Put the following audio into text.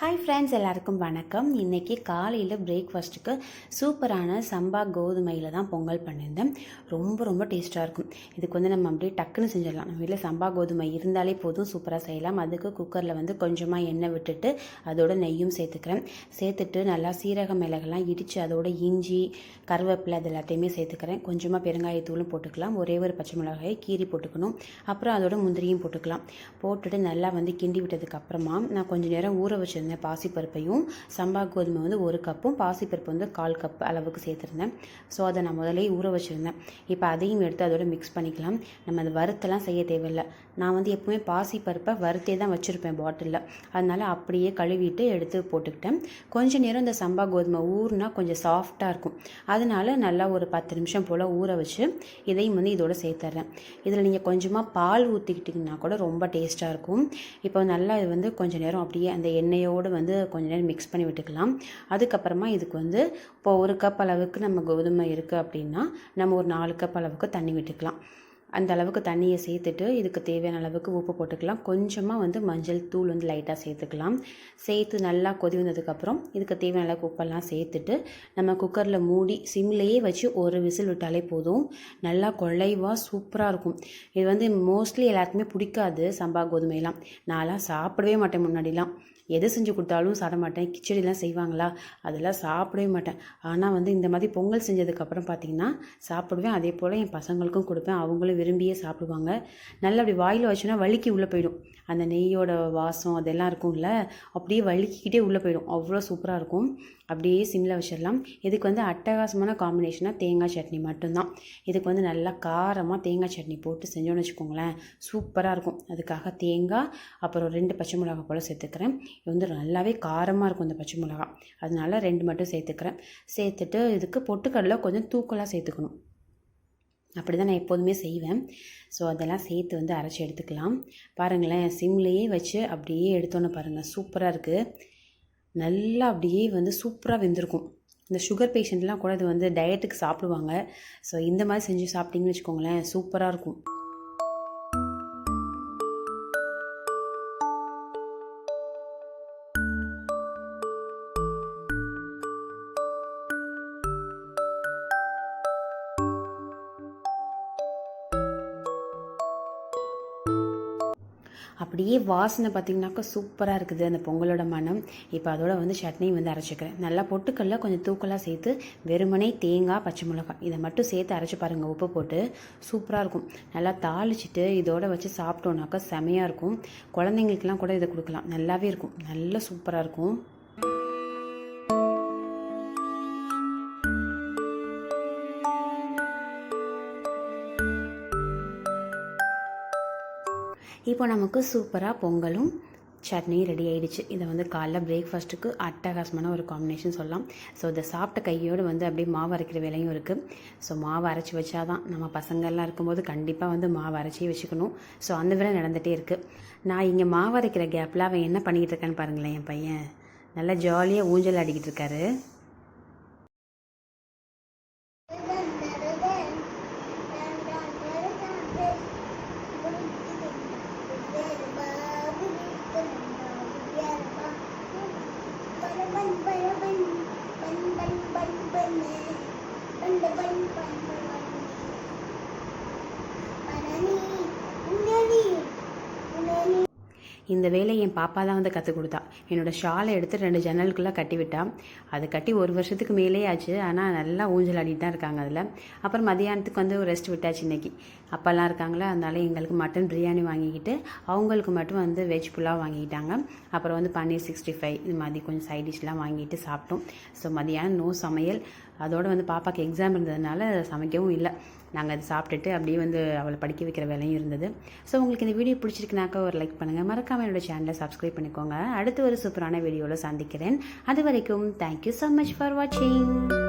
Hi friends எல்லாருக்கும் வணக்கம். இன்றைக்கி காலையில் பிரேக்ஃபாஸ்ட்டுக்கு சூப்பரான சம்பா கோதுமையில் தான் பொங்கல் பண்ணியிருந்தேன். ரொம்ப ரொம்ப டேஸ்ட்டாக இருக்கும். இதுக்கு வந்து நம்ம அப்படியே டக்குன்னு செஞ்சிடலாம். நம்ம வீட்டில் சம்பா கோதுமை இருந்தாலே போதும் சூப்பராக செய்யலாம். அதுக்கு குக்கரில் வந்து கொஞ்சமாக எண்ணெய் விட்டுட்டு அதோட நெய்யும் சேர்த்துக்கிறேன். சேர்த்துட்டு நல்லா சீரக மிளகெல்லாம் இடித்து அதோட இஞ்சி கருவேப்பிலை அது எல்லாத்தையுமே சேர்த்துக்கிறேன். கொஞ்சமாக பெருங்காயத்தூளும் போட்டுக்கலாம். ஒரே ஒரு பச்சை மிளகாயை கீரி போட்டுக்கணும். அப்புறம் அதோட முந்திரியும் போட்டுக்கலாம். போட்டுட்டு நல்லா வந்து கிண்டி விட்டதுக்கப்புறமா நான் கொஞ்சம் நேரம் ஊற வச்சிருந்தேன் பாசிப்பருப்பையும் சம்பா கோதுமை வந்து ஒரு கப்பும் பாசிப்பருப்பு வந்து கால் கப் அளவுக்கு சேர்த்துருந்தேன். ஸோ அதை நான் முதலே ஊற வச்சுருந்தேன். இப்போ அதையும் எடுத்து அதோட மிக்ஸ் பண்ணிக்கலாம். நம்ம அதை வறுத்தெல்லாம் செய்ய தேவையில்லை. நான் வந்து எப்பவுமே பாசிப்பருப்பை வறுத்தே தான் வச்சுருப்பேன் பாட்டிலில் அதனால் அப்படியே கழுவிட்டு எடுத்து போட்டுக்கிட்டேன். கொஞ்ச நேரம் இந்த சம்பா கோதுமை ஊறுனா கொஞ்சம் சாஃப்டாக இருக்கும். அதனால நல்லா ஒரு பத்து நிமிஷம் போல் ஊற வச்சு இதையும் வந்து இதோட சேர்த்துட்றேன் இதில் நீங்கள் கொஞ்சமாக பால் ஊற்றிக்கிட்டிங்கன்னா கூட ரொம்ப டேஸ்ட்டாக இருக்கும். இப்போ நல்லா இது வந்து கொஞ்சம் நேரம் அப்படியே அந்த எண்ணெயோடு வந்து கொஞ்ச நேரம் மிக்ஸ் பண்ணி விட்டுக்கலாம். அதுக்கப்புறமா இதுக்கு வந்து இப்போ ஒரு கப் அளவுக்கு நம்ம கோதுமை இருக்குது அப்படின்னா நம்ம ஒரு நாலு கப் அளவுக்கு தண்ணி விட்டுக்கலாம். அந்த அளவுக்கு தண்ணியை சேர்த்துட்டு இதுக்கு தேவையான அளவுக்கு உப்பு போட்டுக்கலாம். கொஞ்சமாக வந்து மஞ்சள் தூள் வந்து லைட்டாக சேர்த்துக்கலாம். சேர்த்து நல்லா கொதி வந்ததுக்கப்புறம் இதுக்கு தேவையான அளவுக்கு உப்பெல்லாம் சேர்த்துட்டு நம்ம குக்கரில் மூடி சிம்லேயே வச்சு ஒரு விசில் விட்டாலே போதும். நல்லா கொள்ளைவாக சூப்பராக இருக்கும். இது வந்து மோஸ்ட்லி எல்லாருக்குமே பிடிக்காது சம்பா கோதுமையெல்லாம். நான்லாம் சாப்பிடவே மாட்டேன் முன்னாடிலாம். எது செஞ்சு கொடுத்தாலும் சாப்பிட மாட்டேன். கிச்சடிலாம் செய்வாங்களா? அதெல்லாம் சாப்பிடவே மாட்டேன். ஆனால் வந்து இந்த மாதிரி பொங்கல் செஞ்சதுக்கப்புறம் பார்த்திங்கன்னா சாப்பிடுவேன். அதே போல் என் பசங்களுக்கும் கொடுப்பேன். அவங்களும் விரும்பியே சாப்பிடுவாங்க. நல்லா அப்படி வாயில் வச்சோன்னா வலிக்கு உள்ளே போயிடும். அந்த நெய்யோட வாசம் அதெல்லாம் இருக்கும்ல அப்படியே வலிக்கிட்டே உள்ளே போயிடும். அவ்வளோ சூப்பராக இருக்கும். அப்படியே சிம்மில் வச்சிடலாம். இதுக்கு வந்து அட்டகாசமான காம்பினேஷனாக தேங்காய் சட்னி மட்டும்தான். இதுக்கு வந்து நல்லா காரமாக தேங்காய் சட்னி போட்டு செஞ்சோன்னு வச்சுக்கோங்களேன். சூப்பராக இருக்கும். அதுக்காக தேங்காய் அப்புறம் ரெண்டு பச்சை மிளகா போல் சேர்த்துக்கிறேன். இது வந்து நல்லாவே காரமாக இருக்கும் இந்த பச்சை மிளகா அதனால ரெண்டு மட்டும் சேர்த்துக்கிறேன். சேர்த்துட்டு இதுக்கு பொட்டுக்கடலை கொஞ்சம் தூக்கலாக சேர்த்துக்கணும். அப்படி தான் நான் எப்போதுமே செய்வேன். ஸோ அதெல்லாம் சேர்த்து வந்து அரைச்சி எடுத்துக்கலாம். பாருங்களேன் சிம்லேயே வச்சு அப்படியே எடுத்தோன்னு பாருங்கள் சூப்பராக இருக்குது நல்லா அப்படியே வந்து சூப்பராக வெந்திருக்கும். இந்த சுகர் பேஷண்ட்லாம் கூட இது வந்து டயட்டுக்கு சாப்பிடுவாங்க. ஸோ இந்த மாதிரி செஞ்சு சாப்பிட்டிங்கன்னு வச்சுக்கோங்களேன் சூப்பராக இருக்கும். அப்படியே வாசனை பார்த்திங்கனாக்கா சூப்பராக இருக்குது அந்த பொங்கலோட மனம் இப்போ அதோட வந்து சட்னி வந்து அரைச்சிக்கிறேன். நல்லா பொட்டுக்கல்ல கொஞ்சம் தூக்கலாக சேர்த்து வெறுமனே தேங்காய் பச்சை மிளகாய் இதை மட்டும் சேர்த்து அரைச்சி பாருங்கள் உப்பு போட்டு சூப்பராக இருக்கும். நல்லா தாளிச்சிட்டு இதோட வச்சு சாப்பிட்டோன்னாக்கா செமையாக இருக்கும். குழந்தைங்களுக்கெல்லாம் கூட இதை கொடுக்கலாம். நல்லாவே இருக்கும். நல்லா சூப்பராக இருக்கும். இப்போ நமக்கு சூப்பராக பொங்கலும் சட்னியும் ரெடி ஆகிடுச்சு இதை வந்து காலைல பிரேக்ஃபாஸ்ட்டுக்கு அட்டகாசமான ஒரு காம்பினேஷன் சொல்லலாம். ஸோ இதை சாப்பிட்ட கையோடு வந்து அப்படியே மாவு அரைக்கிற வேலையும் இருக்குது ஸோ மாவு அரைச்சி வச்சா தான் நம்ம பசங்கள்லாம் இருக்கும்போது கண்டிப்பாக வந்து மாவு அரைச்சி வச்சுக்கணும். ஸோ அந்த வேலை நடந்துகிட்டே இருக்குது நான் இங்கே மாவு அரைக்கிற கேப்பில் அவன் என்ன பண்ணிக்கிட்டு இருக்கான்னு பாருங்களேன் என் பையன். நல்லா ஜாலியாக ஊஞ்சல் ஆடிக்கிட்டு இருக்காரு. இந்த வேலையை என் பாப்பா தான் வந்து கற்றுக் கொடுத்தா. என்னோடய ஷாலை எடுத்து ரெண்டு ஜன்னலுக்குள்ளே கட்டி விட்டா. அது கட்டி ஒரு வருஷத்துக்கு மேலே ஆச்சு. ஆனால் நல்லா ஊஞ்சல் ஆடிட்டு தான் இருக்காங்க அதில். அப்புறம் மதியானத்துக்கு வந்து ரெஸ்ட் விட்டாச்சு இன்னைக்கு. அப்போல்லாம் இருக்காங்களா? அதனால எங்களுக்கு மட்டன் பிரியாணி வாங்கிக்கிட்டு அவங்களுக்கு மட்டும் வந்து வெஜ் புலாவ் வாங்கிக்கிட்டாங்க. அப்புறம் வந்து பன்னீர் சிக்ஸ்டி ஃபைவ் இது மாதிரி கொஞ்சம் சைட் டிஷ்லாம் வாங்கிட்டு சாப்பிட்டோம். ஸோ மதியானம் நோ சமையல். அதோடு வந்து பாப்பாவுக்கு எக்ஸாம் இருந்ததுனால சமைக்கவும் இல்லை. நாங்கள் அதை சாப்பிட்டுட்டு அப்படியே வந்து அவளை படிக்க வைக்கிற வேலையும் இருந்தது. ஸோ உங்களுக்கு இந்த வீடியோ பிடிச்சிருக்குனாக்கா ஒரு லைக் பண்ணுங்கள் மறக்காமல் என்னோட சேனலை சப்ஸ்கிரைப் பண்ணிக்கோங்க. அடுத்து ஒரு சூப்பரான வீடியோவில் சந்திக்கிறேன். அது வரைக்கும் தேங்க்யூ ஸோ மச் ஃபார் வாட்சிங்